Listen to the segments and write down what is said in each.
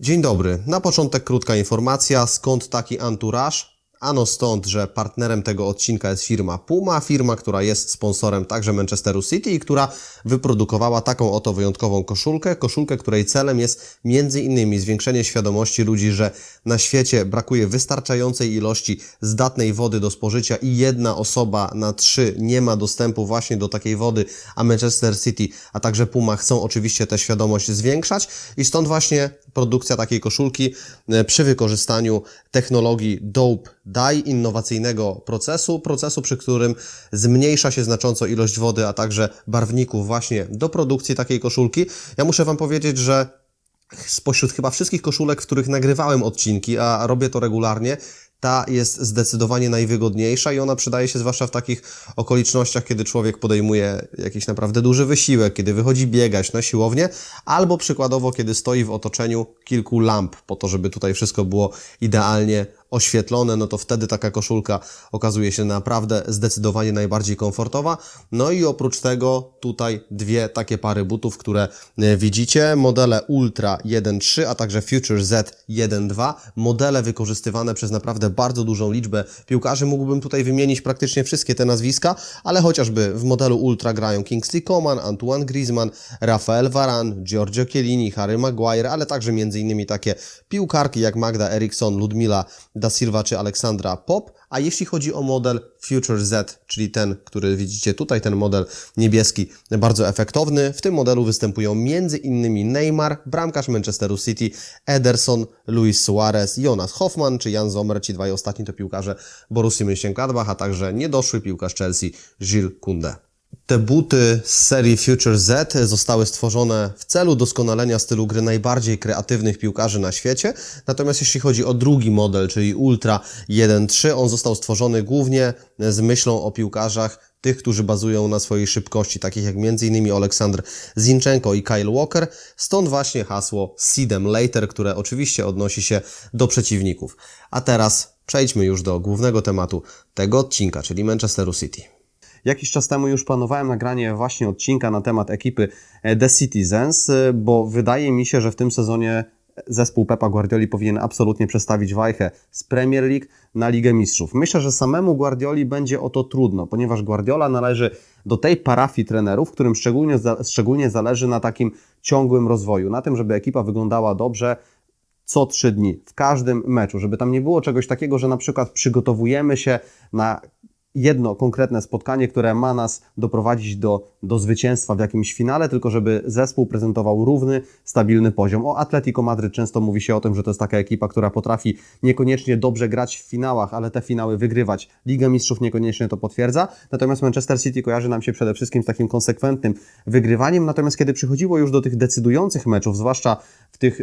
Dzień dobry. Na początek krótka informacja, skąd taki entourage? Ano stąd, że partnerem tego odcinka jest firma Puma, firma, która jest sponsorem także Manchesteru City i która wyprodukowała taką oto wyjątkową koszulkę. Koszulkę, której celem jest między innymi zwiększenie świadomości ludzi, że na świecie brakuje wystarczającej ilości zdatnej wody do spożycia i jedna osoba na trzy nie ma dostępu właśnie do takiej wody, a Manchester City, a także Puma chcą oczywiście tę świadomość zwiększać i stąd właśnie produkcja takiej koszulki e, przy wykorzystaniu technologii Dope Dye, innowacyjnego procesu, procesu, przy którym zmniejsza się znacząco ilość wody, a także barwników właśnie do produkcji takiej koszulki. Ja muszę Wam powiedzieć, że spośród chyba wszystkich koszulek, w których nagrywałem odcinki, a robię to regularnie, ta jest zdecydowanie najwygodniejsza i ona przydaje się zwłaszcza w takich okolicznościach, kiedy człowiek podejmuje jakiś naprawdę duży wysiłek, kiedy wychodzi biegać na siłownię, albo przykładowo, kiedy stoi w otoczeniu kilku lamp, po to, żeby tutaj wszystko było idealnie oświetlone, no to wtedy taka koszulka okazuje się naprawdę zdecydowanie najbardziej komfortowa. No i oprócz tego tutaj dwie takie pary butów, które e, widzicie, modele Ultra 1.3, a także Future Z 1.2, modele wykorzystywane przez naprawdę bardzo dużą liczbę piłkarzy. Mógłbym tutaj wymienić praktycznie wszystkie te nazwiska, ale chociażby w modelu Ultra grają Kingsley Coman, Antoine Griezmann, Rafael Varane, Giorgio Chiellini, Harry Maguire, ale także innymi takie piłkarki jak Magda Eriksson, Ludmila da Silva czy Aleksandra Pop, a jeśli chodzi o model Future Z, czyli ten, który widzicie tutaj, ten model niebieski, bardzo efektowny, w tym modelu występują innymi Neymar, bramkarz Manchesteru City, Ederson, Luis Suarez, Jonas Hoffman czy Jan Sommer, ci dwaj ostatni to piłkarze Borussii Mönchengladbach, a także niedoszły piłkarz Chelsea Gilles Koundé. Te buty z serii Future Z zostały stworzone w celu doskonalenia stylu gry najbardziej kreatywnych piłkarzy na świecie. Natomiast jeśli chodzi o drugi model, czyli Ultra 1.3, on został stworzony głównie z myślą o piłkarzach tych, którzy bazują na swojej szybkości, takich jak m.in. Oleksandr Zinchenko i Kyle Walker. Stąd właśnie hasło See them later, które oczywiście odnosi się do przeciwników. A teraz przejdźmy już do głównego tematu tego odcinka, czyli Manchesteru City. Jakiś czas temu już planowałem nagranie właśnie odcinka na temat ekipy e, The Citizens, e, bo wydaje mi się, że w tym sezonie zespół Pepa Guardioli powinien absolutnie przestawić wajchę z Premier League na Ligę Mistrzów. Myślę, że samemu Guardioli będzie o to trudno, ponieważ Guardiola należy do tej parafii trenerów, którym szczególnie, szczególnie zależy na takim ciągłym rozwoju, na tym, żeby ekipa wyglądała dobrze, co trzy dni, w każdym meczu, żeby tam nie było czegoś takiego, że na przykład przygotowujemy się na jedno konkretne spotkanie, które ma nas doprowadzić do, do zwycięstwa w jakimś finale, tylko żeby zespół prezentował równy, stabilny poziom. O Atletico Madryt często mówi się o tym, że to jest taka ekipa, która potrafi niekoniecznie dobrze grać w finałach, ale te finały wygrywać. Liga Mistrzów niekoniecznie to potwierdza, natomiast Manchester City kojarzy nam się przede wszystkim z takim konsekwentnym wygrywaniem, natomiast kiedy przychodziło już do tych decydujących meczów, zwłaszcza w tych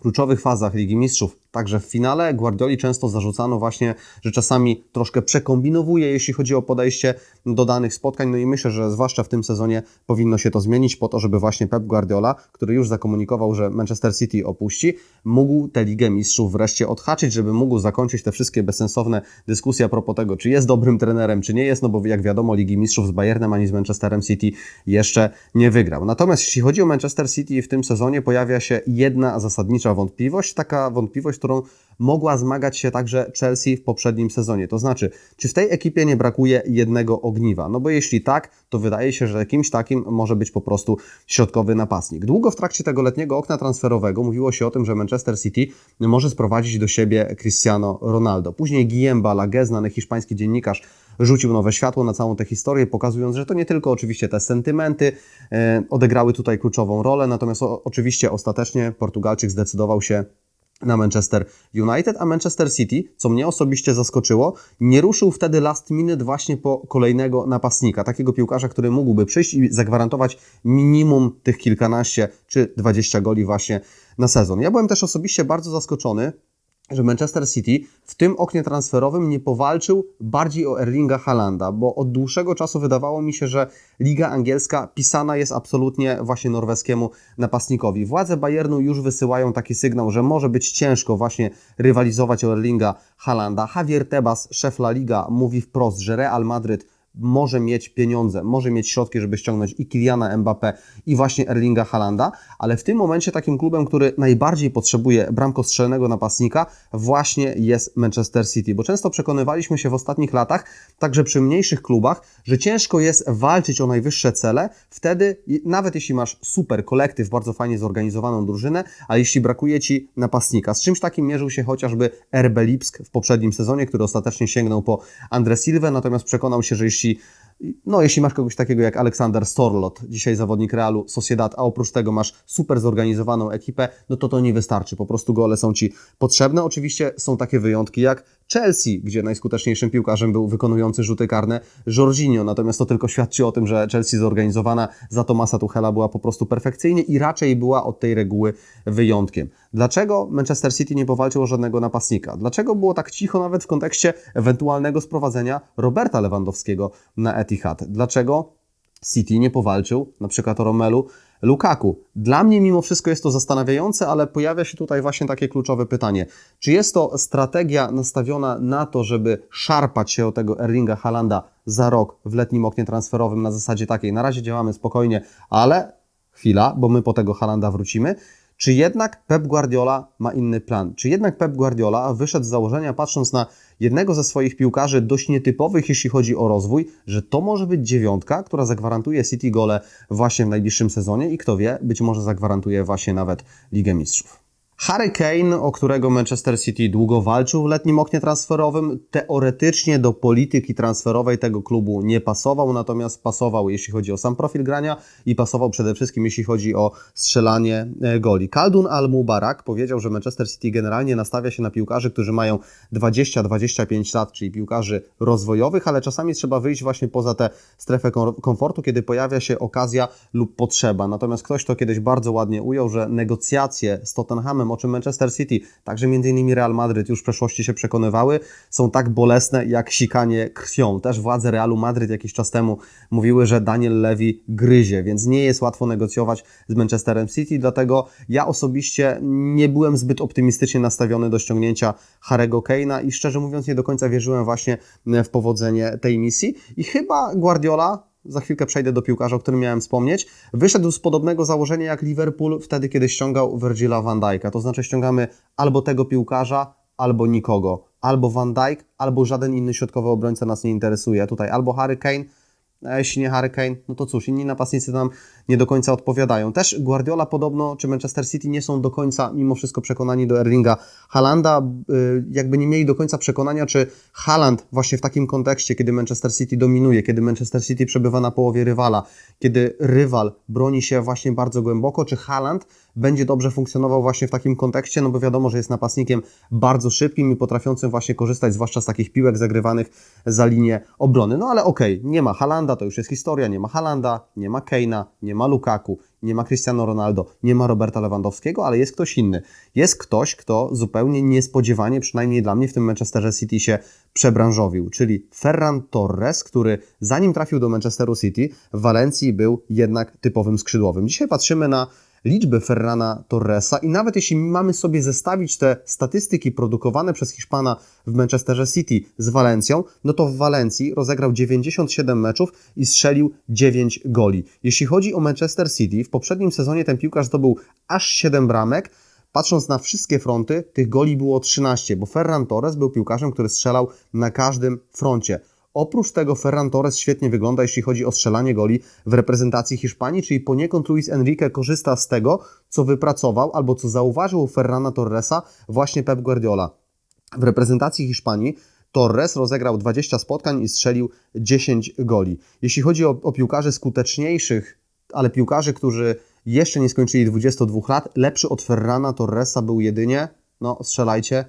kluczowych fazach Ligi Mistrzów, także w finale Guardioli często zarzucano właśnie, że czasami troszkę przekombinowuje, jeśli chodzi o podejście do danych spotkań, no i myślę, że zwłaszcza w tym sezonie powinno się to zmienić po to, żeby właśnie Pep Guardiola, który już zakomunikował, że Manchester City opuści, mógł tę Ligę Mistrzów wreszcie odhaczyć, żeby mógł zakończyć te wszystkie bezsensowne dyskusje a propos tego, czy jest dobrym trenerem, czy nie jest, no bo jak wiadomo Ligi Mistrzów z Bayernem ani z Manchesterem City jeszcze nie wygrał. Natomiast jeśli chodzi o Manchester City w tym sezonie pojawia się jedna zasadnicza wątpliwość, taka wątpliwość, którą mogła zmagać się także Chelsea w poprzednim sezonie. To znaczy, czy w tej ekipie nie brakuje jednego ogniwa? No bo jeśli tak, to wydaje się, że kimś takim może być po prostu środkowy napastnik. Długo w trakcie tego letniego okna transferowego mówiło się o tym, że Manchester City może sprowadzić do siebie Cristiano Ronaldo. Później Guillem Balaguer, znany hiszpański dziennikarz, rzucił nowe światło na całą tę historię, pokazując, że to nie tylko oczywiście te sentymenty e, odegrały tutaj kluczową rolę, natomiast oczywiście ostatecznie Portugalczyk zdecydował się na Manchester United, a Manchester City, co mnie osobiście zaskoczyło, nie ruszył wtedy last minute właśnie po kolejnego napastnika, takiego piłkarza, który mógłby przyjść i zagwarantować minimum tych kilkanaście czy dwadzieścia goli właśnie na sezon. Ja byłem też osobiście bardzo zaskoczony, że Manchester City w tym oknie transferowym nie powalczył bardziej o Erlinga Haalanda, bo od dłuższego czasu wydawało mi się, że Liga Angielska pisana jest absolutnie właśnie norweskiemu napastnikowi. Władze Bayernu już wysyłają taki sygnał, że może być ciężko właśnie rywalizować o Erlinga Haalanda. Javier Tebas, szef La Liga, mówi wprost, że Real Madryt może mieć pieniądze, może mieć środki, żeby ściągnąć i Kiliana Mbappé i właśnie Erlinga Halanda, ale w tym momencie takim klubem, który najbardziej potrzebuje bramkostrzelnego napastnika właśnie jest Manchester City, bo często przekonywaliśmy się w ostatnich latach, także przy mniejszych klubach, że ciężko jest walczyć o najwyższe cele, wtedy nawet jeśli masz super kolektyw, bardzo fajnie zorganizowaną drużynę, a jeśli brakuje Ci napastnika. Z czymś takim mierzył się chociażby RB Lipsk w poprzednim sezonie, który ostatecznie sięgnął po Andre Silva, natomiast przekonał się, że jeśli see no, jeśli masz kogoś takiego jak Aleksander Storlot, dzisiaj zawodnik Realu Sociedad, a oprócz tego masz super zorganizowaną ekipę, no to to nie wystarczy. Po prostu gole są Ci potrzebne. Oczywiście są takie wyjątki jak Chelsea, gdzie najskuteczniejszym piłkarzem był wykonujący rzuty karne Jorginho, natomiast to tylko świadczy o tym, że Chelsea zorganizowana za Tomasa Tuchela była po prostu perfekcyjnie i raczej była od tej reguły wyjątkiem. Dlaczego Manchester City nie powalczył o żadnego napastnika? Dlaczego było tak cicho nawet w kontekście ewentualnego sprowadzenia Roberta Lewandowskiego na Etihad? Dlaczego City nie powalczył na przykład o Romelu Lukaku. Dla mnie mimo wszystko jest to zastanawiające, ale pojawia się tutaj właśnie takie kluczowe pytanie. Czy jest to strategia nastawiona na to, żeby szarpać się o tego Erlinga Halanda za rok w letnim oknie transferowym na zasadzie takiej, na razie działamy spokojnie, ale chwila, bo my po tego Halanda wrócimy, czy jednak Pep Guardiola ma inny plan? Czy jednak Pep Guardiola wyszedł z założenia, patrząc na jednego ze swoich piłkarzy dość nietypowych, jeśli chodzi o rozwój, że to może być dziewiątka, która zagwarantuje City gole właśnie w najbliższym sezonie i kto wie, być może zagwarantuje właśnie nawet Ligę Mistrzów. Harry Kane, o którego Manchester City długo walczył w letnim oknie transferowym, teoretycznie do polityki transferowej tego klubu nie pasował, natomiast pasował jeśli chodzi o sam profil grania i pasował przede wszystkim jeśli chodzi o strzelanie e, goli. Kaldun Al-Mubarak powiedział, że Manchester City generalnie nastawia się na piłkarzy, którzy mają 20-25 lat, czyli piłkarzy rozwojowych, ale czasami trzeba wyjść właśnie poza tę strefę kom- komfortu, kiedy pojawia się okazja lub potrzeba. Natomiast ktoś to kiedyś bardzo ładnie ujął, że negocjacje z Tottenhamem, o czym Manchester City, także m.in. Real Madryt już w przeszłości się przekonywały, są tak bolesne jak sikanie krwią. Też władze Realu Madryt jakiś czas temu mówiły, że Daniel Levy gryzie, więc nie jest łatwo negocjować z Manchesterem City, dlatego ja osobiście nie byłem zbyt optymistycznie nastawiony do ściągnięcia Harego Kane'a i szczerze mówiąc nie do końca wierzyłem właśnie w powodzenie tej misji i chyba Guardiola za chwilkę przejdę do piłkarza, o którym miałem wspomnieć, wyszedł z podobnego założenia jak Liverpool wtedy, kiedy ściągał Virgila van Dijk'a. To znaczy ściągamy albo tego piłkarza, albo nikogo. Albo Van Dijk, albo żaden inny środkowy obrońca nas nie interesuje. Tutaj albo Harry Kane, jeśli nie Harry Kane, no to cóż, inni napastnicy nam nie do końca odpowiadają. Też Guardiola podobno, czy Manchester City nie są do końca mimo wszystko przekonani do Erlinga Halanda, y, jakby nie mieli do końca przekonania, czy Haaland właśnie w takim kontekście, kiedy Manchester City dominuje, kiedy Manchester City przebywa na połowie rywala, kiedy rywal broni się właśnie bardzo głęboko, czy Haaland będzie dobrze funkcjonował właśnie w takim kontekście, no bo wiadomo, że jest napastnikiem bardzo szybkim i potrafiącym właśnie korzystać zwłaszcza z takich piłek zagrywanych za linię obrony. No ale okej, nie ma Halanda, to już jest historia, nie ma Halanda, nie ma Keina, nie ma Lukaku, nie ma Cristiano Ronaldo, nie ma Roberta Lewandowskiego, ale jest ktoś inny. Jest ktoś, kto zupełnie niespodziewanie, przynajmniej dla mnie w tym Manchesterze City się przebranżowił, czyli Ferran Torres, który zanim trafił do Manchesteru City, w Walencji był jednak typowym skrzydłowym. Dzisiaj patrzymy na liczby Ferrana Torresa i nawet jeśli mamy sobie zestawić te statystyki produkowane przez Hiszpana w Manchesterze City z Walencją, no to w Walencji rozegrał 97 meczów i strzelił 9 goli. Jeśli chodzi o Manchester City, w poprzednim sezonie ten piłkarz zdobył aż 7 bramek, Patrząc na wszystkie fronty, tych goli było 13, bo Ferran Torres był piłkarzem, który strzelał na każdym froncie. Oprócz tego Ferran Torres świetnie wygląda, jeśli chodzi o strzelanie goli w reprezentacji Hiszpanii, czyli poniekąd Luis Enrique korzysta z tego, co wypracował albo co zauważył Ferrana Torresa właśnie Pep Guardiola. W reprezentacji Hiszpanii Torres rozegrał 20 spotkań i strzelił 10 goli. Jeśli chodzi o, o piłkarzy skuteczniejszych, ale piłkarzy, którzy jeszcze nie skończyli 22 lat, lepszy od Ferrana Torresa był jedynie, no strzelajcie,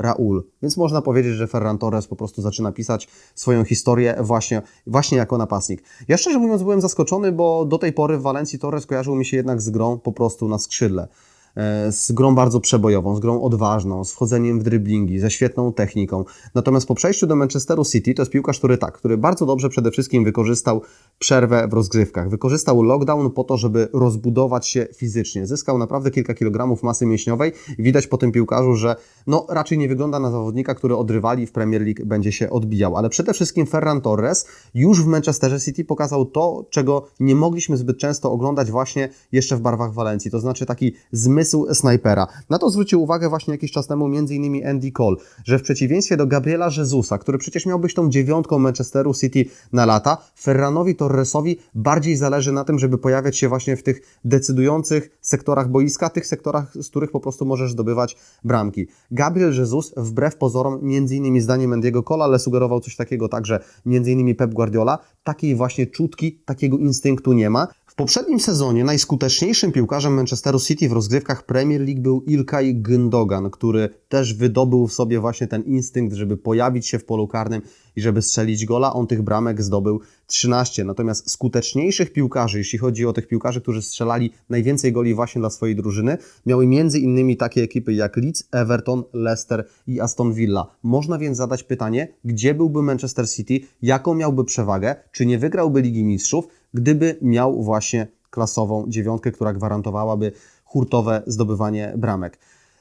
Raul. Więc można powiedzieć, że Ferran Torres po prostu zaczyna pisać swoją historię właśnie, właśnie jako napastnik. Ja szczerze mówiąc byłem zaskoczony, bo do tej pory w Walencji Torres kojarzył mi się jednak z grą po prostu na skrzydle. E, z grą bardzo przebojową, z grą odważną, z wchodzeniem w driblingi, ze świetną techniką. Natomiast po przejściu do Manchesteru City to jest piłkarz, który tak, który bardzo dobrze przede wszystkim wykorzystał przerwę w rozgrywkach. Wykorzystał lockdown po to, żeby rozbudować się fizycznie. Zyskał naprawdę kilka kilogramów masy mięśniowej widać po tym piłkarzu, że no raczej nie wygląda na zawodnika, który od rywali w Premier League będzie się odbijał. Ale przede wszystkim Ferran Torres już w Manchesterze City pokazał to, czego nie mogliśmy zbyt często oglądać właśnie jeszcze w barwach Walencji. To znaczy taki zmysł snajpera. Na to zwrócił uwagę właśnie jakiś czas temu m.in. Andy Cole, że w przeciwieństwie do Gabriela Jezusa, który przecież miał być tą dziewiątką Manchesteru City na lata, Ferranowi Torresowi bardziej zależy na tym, żeby pojawiać się właśnie w tych decydujących sektorach boiska, tych sektorach, z których po prostu możesz zdobywać bramki. Gabriel Jesus, wbrew pozorom, innymi zdaniem Andiego Cola, ale sugerował coś takiego także innymi Pep Guardiola, takiej właśnie czutki, takiego instynktu nie ma. Poprzednim sezonie najskuteczniejszym piłkarzem Manchesteru City w rozgrywkach Premier League był Ilkay Gündogan, który też wydobył w sobie właśnie ten instynkt, żeby pojawić się w polu karnym i żeby strzelić gola. On tych bramek zdobył 13. Natomiast skuteczniejszych piłkarzy, jeśli chodzi o tych piłkarzy, którzy strzelali najwięcej goli właśnie dla swojej drużyny, miały innymi takie ekipy jak Leeds, Everton, Leicester i Aston Villa. Można więc zadać pytanie, gdzie byłby Manchester City, jaką miałby przewagę, czy nie wygrałby Ligi Mistrzów, gdyby miał właśnie klasową dziewiątkę, która gwarantowałaby hurtowe zdobywanie bramek.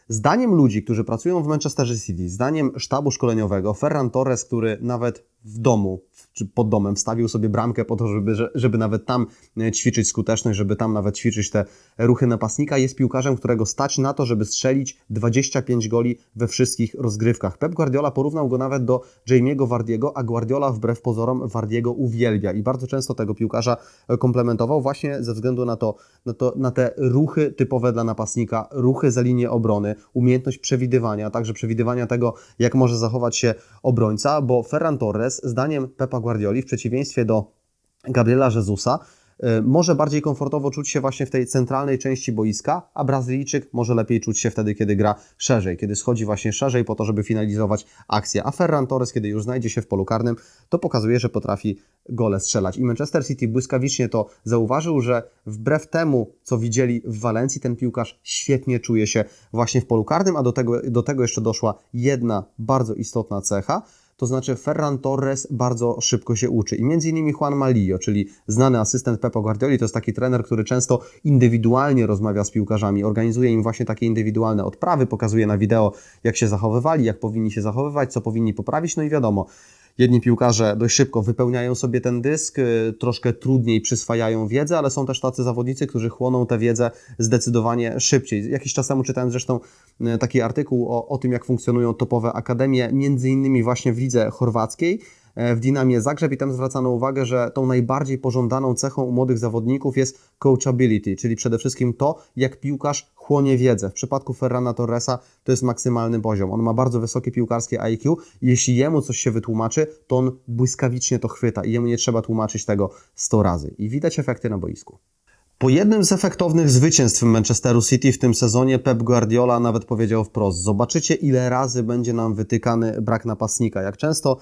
Zdaniem ludzi, którzy pracują w Manchesterze City, zdaniem sztabu szkoleniowego, Ferran Torres, który nawet w domu czy pod domem wstawił sobie bramkę po to, żeby, że- żeby nawet tam e, ćwiczyć skuteczność, żeby tam nawet ćwiczyć te ruchy napastnika, jest piłkarzem, którego stać na to, żeby strzelić 25 goli we wszystkich rozgrywkach. Pep Guardiola porównał go nawet do Jamie'ego Vardiego, a Guardiola wbrew pozorom Vardiego uwielbia i bardzo często tego piłkarza e, komplementował właśnie ze względu na to, na, to, na te ruchy typowe dla napastnika, ruchy za linię obrony, umiejętność przewidywania, także przewidywania tego, jak może zachować się obrońca, bo Ferran Torres, zdaniem Pepa Guardioli, w przeciwieństwie do Gabriela Jezusa, y, może bardziej komfortowo czuć się właśnie w tej centralnej części boiska, a Brazylijczyk może lepiej czuć się wtedy, kiedy gra szerzej, kiedy schodzi właśnie szerzej po to, żeby finalizować akcję. A Ferran Torres, kiedy już znajdzie się w polu karnym, to pokazuje, że potrafi gole strzelać. I Manchester City błyskawicznie to zauważył, że wbrew temu, co widzieli w Walencji, ten piłkarz świetnie czuje się właśnie w polu karnym, a do tego, do tego jeszcze doszła jedna bardzo istotna cecha, to znaczy Ferran Torres bardzo szybko się uczy. I między innymi Juan Malillo, czyli znany asystent Pepa Guardioli, to jest taki trener, który często indywidualnie rozmawia z piłkarzami, organizuje im właśnie takie indywidualne odprawy, pokazuje na wideo, jak się zachowywali, jak powinni się zachowywać, co powinni poprawić, no i wiadomo, Jedni piłkarze dość szybko wypełniają sobie ten dysk, y, troszkę trudniej przyswajają wiedzę, ale są też tacy zawodnicy, którzy chłoną tę wiedzę zdecydowanie szybciej. Jakiś czas temu czytałem zresztą y, taki artykuł o, o tym, jak funkcjonują topowe akademie, między innymi właśnie w lidze chorwackiej, w Dinamie Zagrzeb i tam zwracano uwagę, że tą najbardziej pożądaną cechą u młodych zawodników jest coachability, czyli przede wszystkim to, jak piłkarz chłonie wiedzę. W przypadku Ferrana Torresa to jest maksymalny poziom. On ma bardzo wysokie piłkarskie IQ jeśli jemu coś się wytłumaczy, to on błyskawicznie to chwyta i jemu nie trzeba tłumaczyć tego 100 razy. I widać efekty na boisku. Po jednym z efektownych zwycięstw Manchesteru City w tym sezonie Pep Guardiola nawet powiedział wprost: Zobaczycie, ile razy będzie nam wytykany brak napastnika. Jak często e,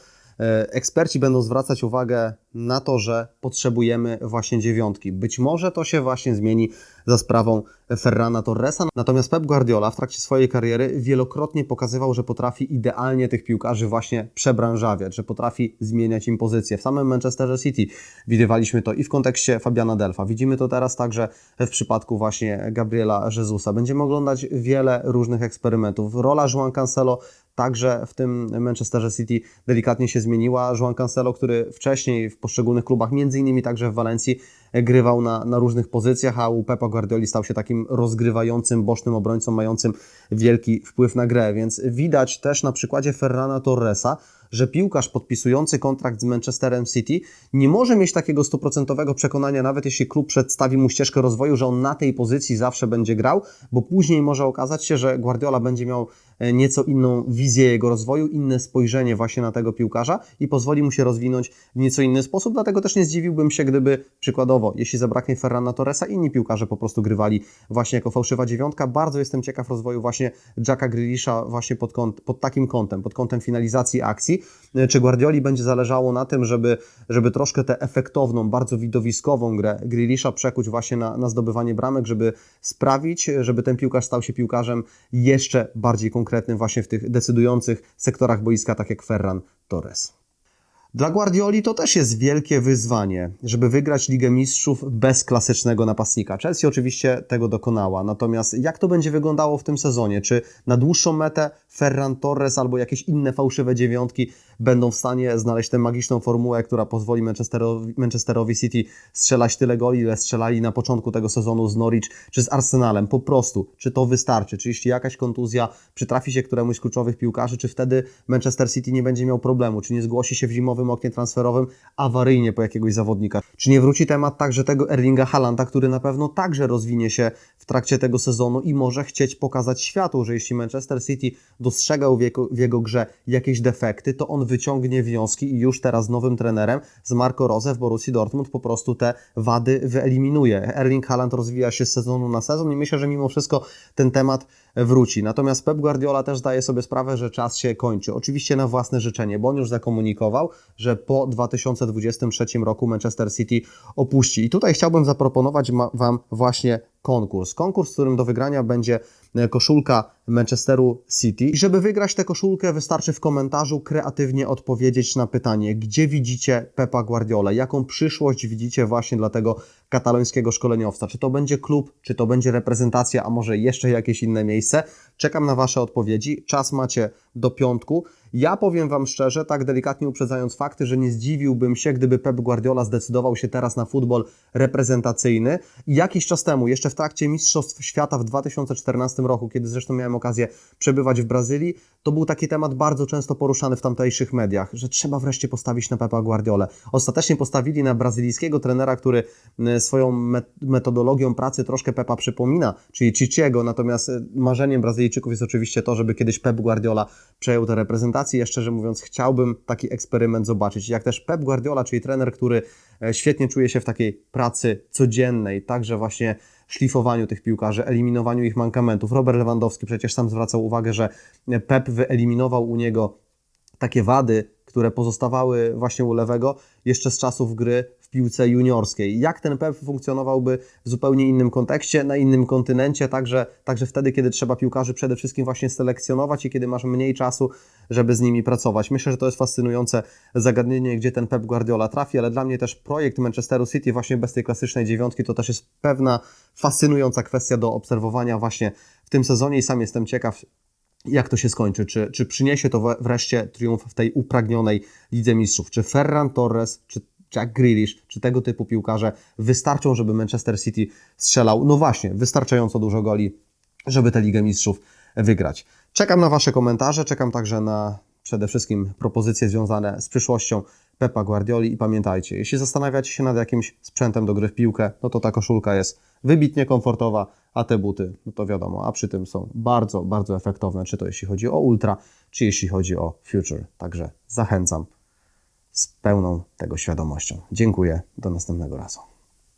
eksperci będą zwracać uwagę na to, że potrzebujemy właśnie dziewiątki. Być może to się właśnie zmieni za sprawą Ferrana Torresa. Natomiast Pep Guardiola w trakcie swojej kariery wielokrotnie pokazywał, że potrafi idealnie tych piłkarzy właśnie przebranżawiać, że potrafi zmieniać im pozycję. W samym Manchesterze City widywaliśmy to i w kontekście Fabiana Delfa. Widzimy to teraz także w przypadku właśnie Gabriela Jezusa. Będziemy oglądać wiele różnych eksperymentów. Rola João Cancelo także w tym Manchesterze City delikatnie się zmieniła. João Cancelo, który wcześniej w poszczególnych klubach, między innymi także w Walencji, grywał na, na różnych pozycjach, a u Pepa Guardioli stał się takim rozgrywającym, bocznym obrońcą, mającym wielki wpływ na grę. Więc widać też na przykładzie Ferrana Torresa, że piłkarz podpisujący kontrakt z Manchesterem City nie może mieć takiego stuprocentowego przekonania, nawet jeśli klub przedstawi mu ścieżkę rozwoju, że on na tej pozycji zawsze będzie grał, bo później może okazać się, że Guardiola będzie miał nieco inną wizję jego rozwoju, inne spojrzenie właśnie na tego piłkarza i pozwoli mu się rozwinąć w nieco inny sposób. Dlatego też nie zdziwiłbym się, gdyby przykładowo, jeśli zabraknie Ferrana Torresa, inni piłkarze po prostu grywali właśnie jako fałszywa dziewiątka. Bardzo jestem ciekaw rozwoju właśnie Jacka Grealisha właśnie pod, kąt, pod takim kątem, pod kątem finalizacji akcji. E, Czy Guardioli będzie zależało na tym, żeby, żeby troszkę tę efektowną, bardzo widowiskową grę Grealisha przekuć właśnie na, na zdobywanie bramek, żeby sprawić, żeby ten piłkarz stał się piłkarzem jeszcze bardziej konkretnym właśnie w tych decydujących sektorach boiska, tak jak Ferran Torres. Dla Guardioli to też jest wielkie wyzwanie, żeby wygrać Ligę Mistrzów bez klasycznego napastnika. Chelsea oczywiście tego dokonała, natomiast jak to będzie wyglądało w tym sezonie? Czy na dłuższą metę Ferran Torres albo jakieś inne fałszywe dziewiątki będą w stanie znaleźć tę magiczną formułę, która pozwoli Manchesterowi, Manchesterowi City strzelać tyle goli, ile strzelali na początku tego sezonu z Norwich czy z Arsenalem? Po prostu, czy to wystarczy? Czy jeśli jakaś kontuzja przytrafi się któremuś z kluczowych piłkarzy, czy wtedy Manchester City nie będzie miał problemu? Czy nie zgłosi się w zimowym oknie transferowym awaryjnie po jakiegoś zawodnika? Czy nie wróci temat także tego Erlinga Halanda, który na pewno także rozwinie się w trakcie tego sezonu i może chcieć pokazać światu, że jeśli Manchester City dostrzegał w jego, w jego grze jakieś defekty, to on wyciągnie wnioski i już teraz nowym trenerem, z Marco Rose w Borussii Dortmund po prostu te wady wyeliminuje. Erling Haaland rozwija się z sezonu na sezon i myślę, że mimo wszystko ten temat wróci. Natomiast Pep Guardiola też zdaje sobie sprawę, że czas się kończy. Oczywiście na własne życzenie, bo on już zakomunikował, że po 2023 roku Manchester City opuści. I tutaj chciałbym zaproponować Wam właśnie konkurs. Konkurs, w którym do wygrania będzie e, koszulka Manchesteru City. I żeby wygrać tę koszulkę, wystarczy w komentarzu kreatywnie odpowiedzieć na pytanie, gdzie widzicie Pepa Guardiola, jaką przyszłość widzicie właśnie dla tego katalońskiego szkoleniowca. Czy to będzie klub, czy to będzie reprezentacja, a może jeszcze jakieś inne miejsce. Czekam na Wasze odpowiedzi. Czas macie do piątku. Ja powiem Wam szczerze, tak delikatnie uprzedzając fakty, że nie zdziwiłbym się, gdyby Pep Guardiola zdecydował się teraz na futbol reprezentacyjny. Jakiś czas temu, jeszcze w trakcie Mistrzostw Świata w 2014 roku, kiedy zresztą miałem okazję przebywać w Brazylii, to był taki temat bardzo często poruszany w tamtejszych mediach, że trzeba wreszcie postawić na Pepa Guardiolę. Ostatecznie postawili na brazylijskiego trenera, który e, swoją met- metodologią pracy troszkę Pepa przypomina, czyli Ciciego, natomiast e, marzeniem Brazylijczyków jest oczywiście to, żeby kiedyś Pep Guardiola przejął tę reprezentację. Ja szczerze mówiąc chciałbym taki eksperyment zobaczyć. Jak też Pep Guardiola, czyli trener, który e, świetnie czuje się w takiej pracy codziennej, także właśnie szlifowaniu tych piłkarzy, eliminowaniu ich mankamentów. Robert Lewandowski przecież sam zwracał uwagę, że Pep wyeliminował u niego takie wady, które pozostawały właśnie u lewego jeszcze z czasów gry w piłce juniorskiej. Jak ten Pep funkcjonowałby w zupełnie innym kontekście, na innym kontynencie, także, także wtedy, kiedy trzeba piłkarzy przede wszystkim właśnie selekcjonować i kiedy masz mniej czasu, żeby z nimi pracować. Myślę, że to jest fascynujące zagadnienie, gdzie ten Pep Guardiola trafi, ale dla mnie też projekt Manchesteru City właśnie bez tej klasycznej dziewiątki to też jest pewna fascynująca kwestia do obserwowania właśnie w tym sezonie i sam jestem ciekaw, jak to się skończy. Czy, czy przyniesie to wreszcie triumf w tej upragnionej Lidze Mistrzów? Czy Ferran Torres, czy Jack Grealish, czy tego typu piłkarze wystarczą, żeby Manchester City strzelał, no właśnie, wystarczająco dużo goli, żeby tę Ligę Mistrzów wygrać. Czekam na Wasze komentarze, czekam także na przede wszystkim propozycje związane z przyszłością Pepa Guardioli i pamiętajcie, jeśli zastanawiacie się nad jakimś sprzętem do gry w piłkę, no to ta koszulka jest wybitnie komfortowa, a te buty, no to wiadomo, a przy tym są bardzo, bardzo efektowne, czy to jeśli chodzi o Ultra, czy jeśli chodzi o Future. Także zachęcam z pełną tego świadomością. Dziękuję, do następnego razu.